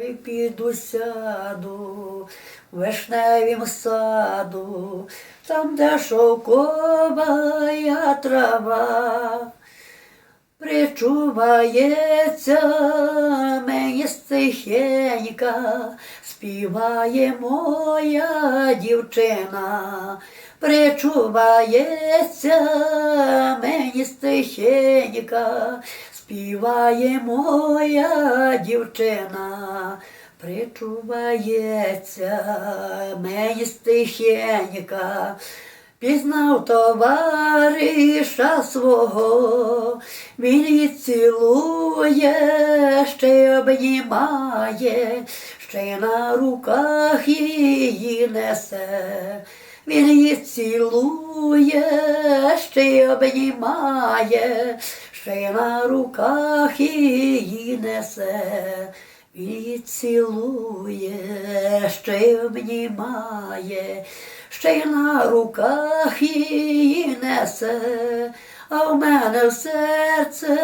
Ой, піду сяду в вишневім саду, там, де шовкова трава, причувається мені стихенька, співає моя дівчина, причувається мені стихенька, співає моя дівчина, причувається мені стихенька. Пізнав товариша свого, він її цілує, ще обнімає, ще й на руках її несе. Він її цілує, ще обнімає, ще й на руках її несе. Її цілує, ще й обнімає, ще й на руках її несе, а в мене серце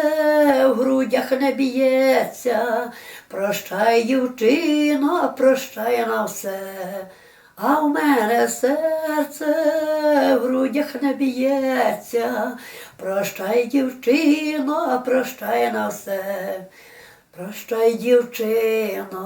в грудях не б'ється. Прощай, дівчино, прощай на все. А в мене серце в грудях не б'ється. Прощай, дівчино, прощай на все. Прощай, дівчино,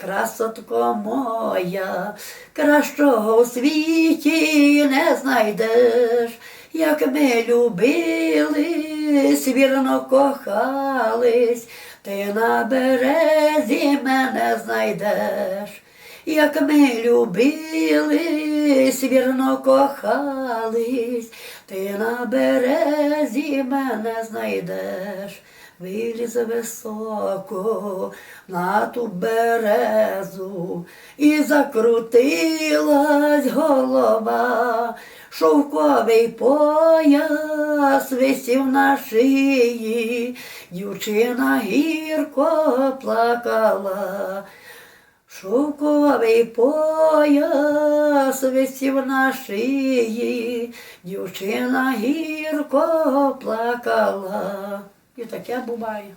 красотко моя, кращого у світі не знайдеш, як ми любились, вірно кохались, ти на березі мене знайдеш, як ми любились, вірно кохались, ти на березі мене знайдеш. Виліз високо на ту березу і закрутилась голова, шовковий пояс висів на шиї, дівчина гірко плакала. Шовковий пояс висів на шиї, дівчина гірко плакала. І таке буває.